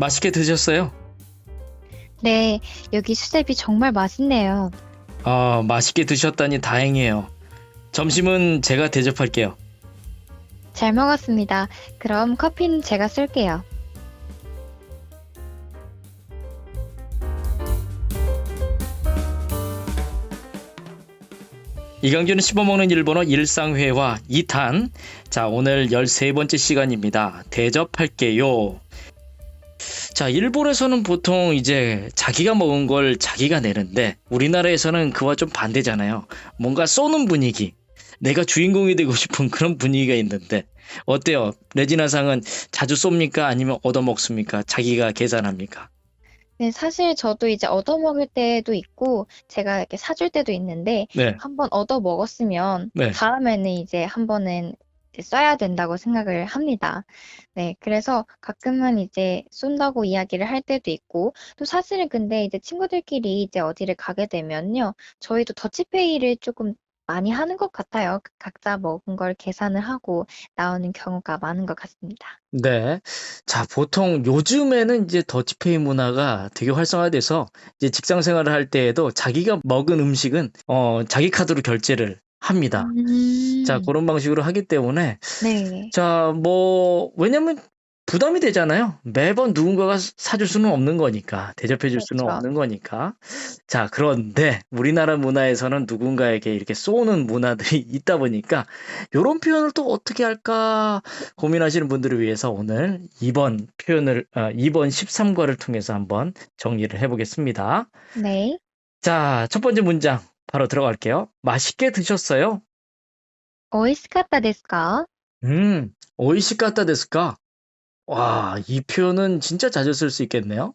맛있게 드셨어요? 네, 여기 수제비 정말 맛있네요. 아, 맛있게 드셨다니 다행이에요. 점심은 제가 대접할게요. 잘 먹었습니다. 그럼 커피는 제가 쏠게요. 이강준은 씹어먹는 일본어 일상회화 2탄. 자, 오늘 13번째 시간입니다. 대접할게요. 자, 일본에서는 보통 이제 자기가 먹은 걸 자기가 내는데 우리나라에서는 그와 좀 반대잖아요. 뭔가 쏘는 분위기. 내가 주인공이 되고 싶은 그런 분위기가 있는데 어때요? 레지나 상은 자주 쏩니까? 아니면 얻어먹습니까? 자기가 계산합니까? 네, 사실 저도 이제 얻어먹을 때도 있고, 제가 이렇게 사줄 때도 있는데, 네. 한번 얻어먹었으면, 네. 다음에는 이제 한 번은 써야 된다고 생각을 합니다. 네, 그래서 가끔은 이제 쏜다고 이야기를 할 때도 있고, 또 사실은 근데 이제 친구들끼리 이제 어디를 가게 되면요, 저희도 더치페이를 조금 많이 하는 것 같아요. 각자 먹은 걸 계산을 하고 나오는 경우가 많은 것 같습니다. 네. 자, 보통 요즘에는 이제 더치페이 문화가 되게 활성화돼서 이제 직장 생활을 할 때에도 자기가 먹은 음식은 어, 자기 카드로 결제를 합니다. 음, 자, 그런 방식으로 하기 때문에 네. 자, 뭐 왜냐면 부담이 되잖아요. 매번 누군가가 사줄 수는 없는 거니까, 대접해 줄 수는 그렇죠. 없는 거니까. 자, 그런데 우리나라 문화에서는 누군가에게 이렇게 쏘는 문화들이 있다 보니까 이런 표현을 또 어떻게 할까 고민하시는 분들을 위해서 오늘 2번 표현을 아, 2번 13과를 통해서 한번 정리를 해보겠습니다. 네. 자, 첫 번째 문장 바로 들어갈게요. 맛있게 드셨어요? 美味しかったですか 음, 오이시카타 데스까? 와, 이 표현은 진짜 자주 쓸 수 있겠네요.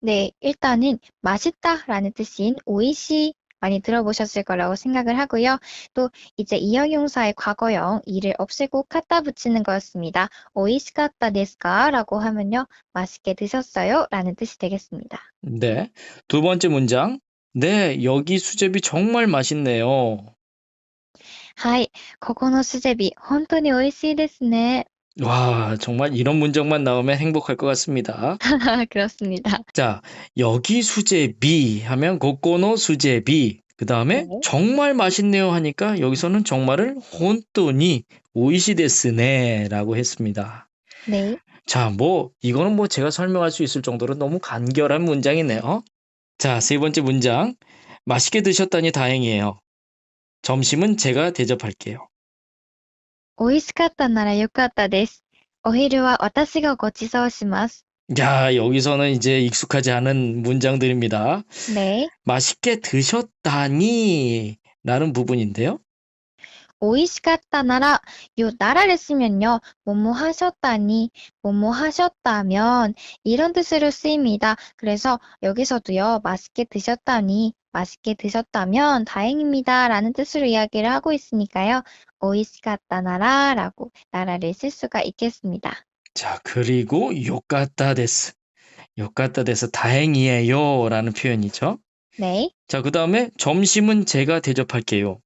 네, 일단은 맛있다라는 뜻인 오이시 많이 들어보셨을 거라고 생각을 하고요. 또 이제 이형용사의 과거형 이를 없애고 갖다 붙이는 거였습니다. 오이시카타 데스까? 라고 하면요. 맛있게 드셨어요? 라는 뜻이 되겠습니다. 네. 두 번째 문장. 네, 여기 수제비 정말 맛있네요. はい、ここの수제비本当に美味しいですね。 와, 정말 이런 문장만 나오면 행복할 것 같습니다. 그렇습니다. 자, 여기 수제비 하면 고코노 수제비. 그 다음에 네. 정말 맛있네요 하니까 여기서는 정말을 혼또니 오이시 데스네 라고 했습니다. 네, 자, 뭐, 이거는 뭐 제가 설명할 수 있을 정도로 너무 간결한 문장이네요. 자, 세 번째 문장. 맛있게 드셨다니 다행이에요. 점심은 제가 대접할게요. 美味しかったならよかったです。お昼は私がご馳走します。 야, 여기서는 이제 익숙하지 않은 문장들입니다. 네. 맛있게 드셨다니 라는 부분인데요. 오이시갔다나라 요 나라를 쓰면요. 뭐뭐 하셨다니 뭐뭐 하셨다면 이런 뜻으로 쓰입니다. 그래서 여기서도요. 맛있게 드셨다니 맛있게 드셨다면 다행입니다. 라는 뜻으로 이야기를 하고 있으니까요. 오이시갔다나라 라고 나라를 쓸 수가 있겠습니다. 자, 그리고 요까따데스. 요까따데스 다행이에요. 라는 표현이죠. 네. 자, 그 다음에 점심은 제가 대접할게요.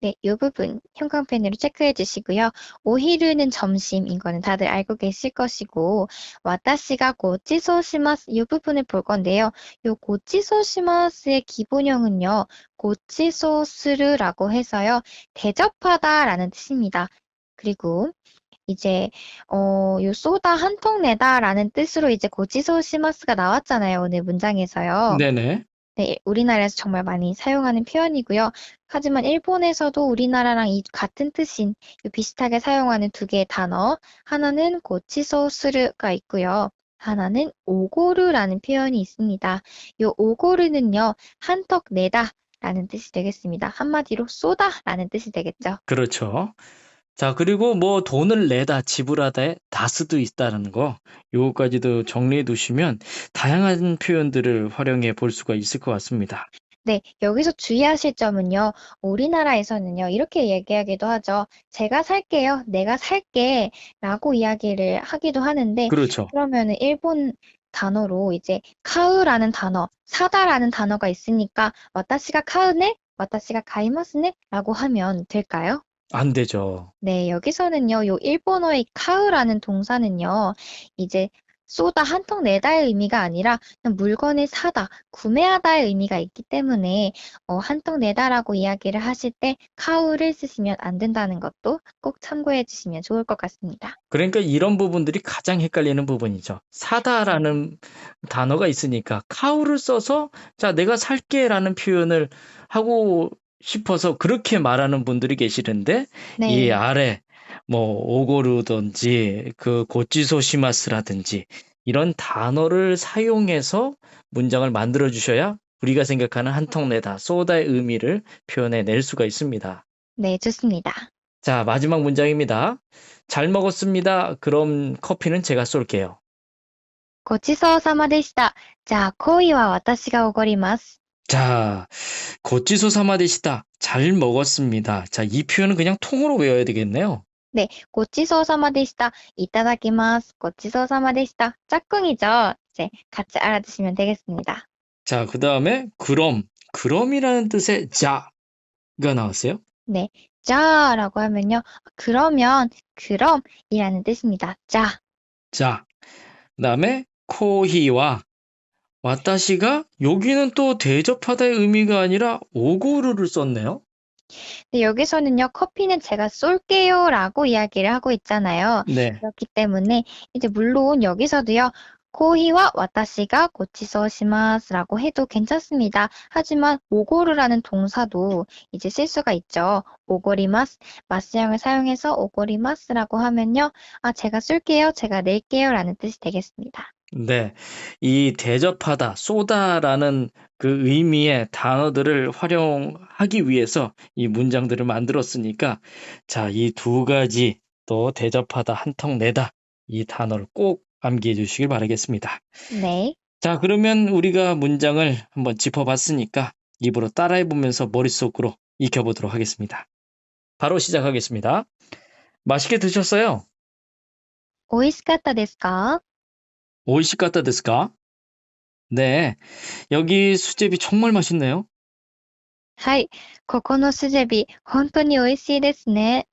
네, 이 부분 형광펜으로 체크해 주시고요. 오히르는 점심인 거는 다들 알고 계실 것이고, 와타시가 고치소시마스 이 부분을 볼 건데요. 요 고치소시마스의 기본형은요, 고치소스르라고 해서요, 대접하다 라는 뜻입니다. 그리고 이제 어, 요 쏘다 한 통 내다라는 뜻으로 이제 고치소시마스가 나왔잖아요. 오늘 문장에서요. 네네. 네, 우리나라에서 정말 많이 사용하는 표현이고요. 하지만 일본에서도 우리나라랑 이 같은 뜻인 이 비슷하게 사용하는 두 개의 단어, 하나는 고치소스르가 있고요. 하나는 오고르라는 표현이 있습니다. 이 오고르는요, 한턱 내다 라는 뜻이 되겠습니다. 한마디로 쏘다 라는 뜻이 되겠죠. 그렇죠. 자, 그리고 뭐 돈을 내다, 지불하다에 다스도 있다는 거, 요거까지도 정리해 두시면 다양한 표현들을 활용해 볼 수가 있을 것 같습니다. 네, 여기서 주의하실 점은요, 우리나라에서는요, 이렇게 얘기하기도 하죠. 제가 살게요. 내가 살게. 라고 이야기를 하기도 하는데, 그렇죠. 그러면은 일본 단어로 이제 카우라는 단어, 사다라는 단어가 있으니까, 와타시가 카우네? 와타시가 가이마스네? 라고 하면 될까요? 안 되죠. 네, 여기서는요, 요 일본어의 카우라는 동사는요, 이제 쏘다 한턱 내다의 의미가 아니라 그냥 물건을 사다, 구매하다의 의미가 있기 때문에 어, 한턱 내다라고 이야기를 하실 때 카우를 쓰시면 안 된다는 것도 꼭 참고해 주시면 좋을 것 같습니다. 그러니까 이런 부분들이 가장 헷갈리는 부분이죠. 사다라는 단어가 있으니까 카우를 써서 자, 내가 살게라는 표현을 하고 싶어서 그렇게 말하는 분들이 계시는데 네. 이 아래 뭐 오고르든지 그 고치소시마스라든지 이런 단어를 사용해서 문장을 만들어 주셔야 우리가 생각하는 한턱 내다, 쏘다의 의미를 표현해 낼 수가 있습니다. 네, 좋습니다. 자, 마지막 문장입니다. 잘 먹었습니다. 그럼 커피는 제가 쏠게요. ごちそうさまでした。じゃあ、行為は私がおごります。 자, 거치소 사마데시다. 잘 먹었습니다. 자, 이 표현은 그냥 통으로 외워야 되겠네요. 네, 고치소사마데시다. 이따다키마스. 고치소사마데시다. 짝꿍이죠. 이제 같이 알아두시면 되겠습니다. 자, 그 다음에 그럼, 그럼이라는 뜻의 자가 나왔어요. 네, 자라고 하면요. 그러면, 그럼이라는 뜻입니다. 자. 자, 그 다음에 코히와 와타시가 여기는 또 대접하다의 의미가 아니라 오고르를 썼네요. 근데 여기서는요, 커피는 제가 쏠게요 라고 이야기를 하고 있잖아요. 네. 그렇기 때문에 이제 물론 여기서도요. 코히와 와타시가 고치소 시마스라고 해도 괜찮습니다. 하지만 오고르라는 동사도 이제 쓸 수가 있죠. 오고리마스, 마스형을 사용해서 오고리마스라고 하면요. 아, 제가 쏠게요, 제가 낼게요 라는 뜻이 되겠습니다. 네. 이 대접하다, 쏘다라는 그 의미의 단어들을 활용하기 위해서 이 문장들을 만들었으니까, 자, 이 두 가지 또 대접하다, 한턱 내다 이 단어를 꼭 암기해 주시길 바라겠습니다. 네. 자, 그러면 우리가 문장을 한번 짚어봤으니까 입으로 따라해 보면서 머릿속으로 익혀보도록 하겠습니다. 바로 시작하겠습니다. 맛있게 드셨어요? 美味しかったですか 오이시카타 데스까? 네. 여기 수제비 정말 맛있네요. はい。ここのスジェビ、本当に美味しいですね。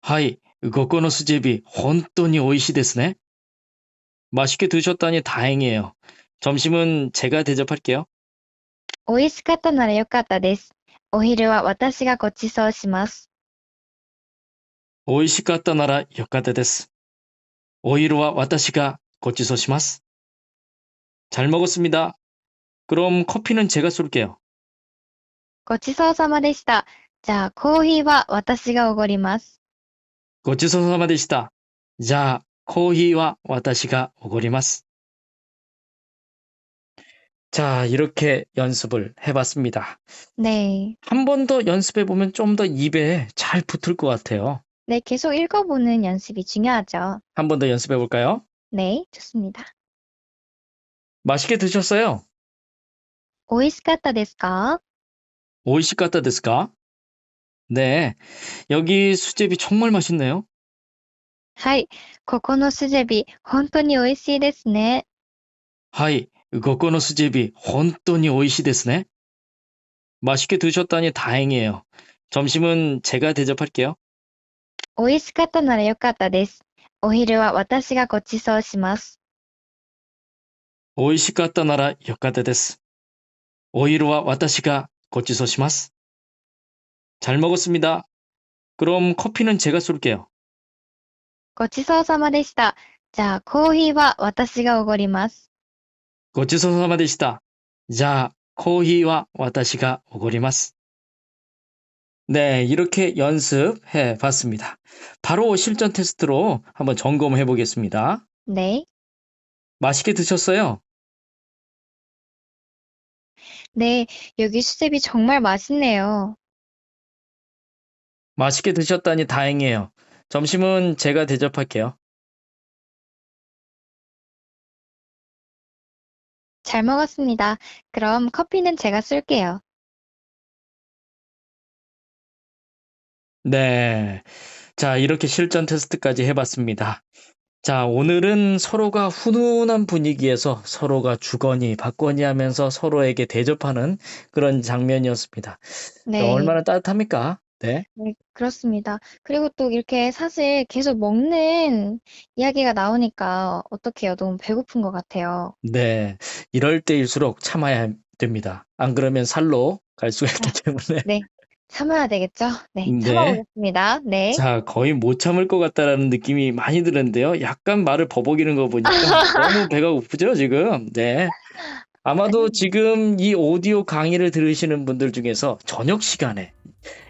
하이, 고코노 수제비, 혼돈이 오이시 데스네. 맛있게 드셨다니 다행이에요. 점심은 제가 대접할게요. 美味しかったならよかったです。お昼は私がご馳走します。 오이시카타 나라 요카테 데스. 오이루와 와타시 가 고치소시마스. 잘 먹었습니다. 그럼 커피는 제가 쏠게요. ごちそうさまでした。じゃあ、コーヒーは私がおごります。 고치소사마 되시다. 자, 코히와 와타시가 오고리마스. 자, 이렇게 연습을 해봤습니다. 네. 한 번 더 연습해보면 좀 더 입에 잘 붙을 것 같아요. 네, 계속 읽어보는 연습이 중요하죠. 한 번 더 연습해볼까요? 네, 좋습니다. 맛있게 드셨어요? 美味しかったですか 오이시카타 데스까? 네, 여기 수제비 정말 맛있네요. はい。ここのスジェビ、本当に美味しいですね。 하이, 고코노 수제비 혼돈이 오이시 데스네. 맛있게 드셨다니 다행이에요. 점심은 제가 대접할게요. 美味しかったならよかったです。 お昼は私がご馳走します。 오이시카타 나라 요카테 데스. 오이루와 와타시가 고치소시마스. 잘 먹었습니다. 그럼 커피는 제가 쏠게요. ごちそうさまでした。じゃあ、コーヒーは私がおごります。 고치소사마 되시다. 자, 코히와 와타시가 오고리마스. 네, 이렇게 연습해 봤습니다. 바로 실전 테스트로 한번 점검해 보겠습니다. 네. 맛있게 드셨어요? 네, 여기 수제비 정말 맛있네요. 맛있게 드셨다니 다행이에요. 점심은 제가 대접할게요. 잘 먹었습니다. 그럼 커피는 제가 쏠게요. 네. 자, 이렇게 실전 테스트까지 해봤습니다. 자, 오늘은 서로가 훈훈한 분위기에서 서로가 주거니 받거니 하면서 서로에게 대접하는 그런 장면이었습니다. 네. 얼마나 따뜻합니까? 네. 네, 그렇습니다. 그리고 또 이렇게 사실 계속 먹는 이야기가 나오니까 어떡해요. 너무 배고픈 것 같아요. 네. 이럴 때일수록 참아야 됩니다. 안 그러면 살로 갈 수가 있기 때문에. 참아야 되겠죠? 네, 네. 참아보겠습니다. 네. 자, 거의 못 참을 것 같다라는 느낌이 많이 드는데요. 약간 말을 버벅이는 거 보니까 너무 배가 고프죠, 지금? 네. 아마도 아니. 지금 이 오디오 강의를 들으시는 분들 중에서 저녁 시간에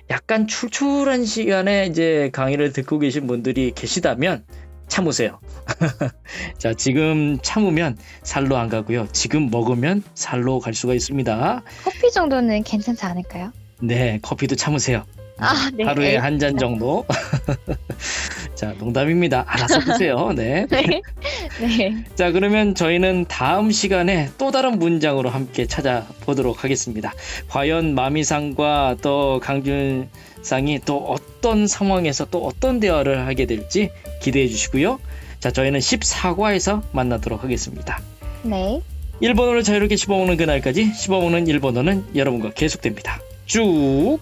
약간 출출한 시간에 이제 강의를 듣고 계신 분들이 계시다면 참으세요. 자, 지금 참으면 살로 안 가고요. 지금 먹으면 살로 갈 수가 있습니다. 커피 정도는 괜찮지 않을까요? 네, 커피도 참으세요. 아, 네. 하루에 한 잔 정도. 자, 농담입니다. 알아서 드세요. 네. 네. 네. 자, 그러면 저희는 다음 시간에 또 다른 문장으로 함께 찾아보도록 하겠습니다. 과연 마미상과 또 강준 상이 또 어떤 상황에서 또 어떤 대화를 하게 될지 기대해 주시고요. 자, 저희는 14과에서 만나도록 하겠습니다. 네. 일본어를 자유롭게 씹어먹는 그날까지 씹어먹는 일본어는 여러분과 계속됩니다. 主。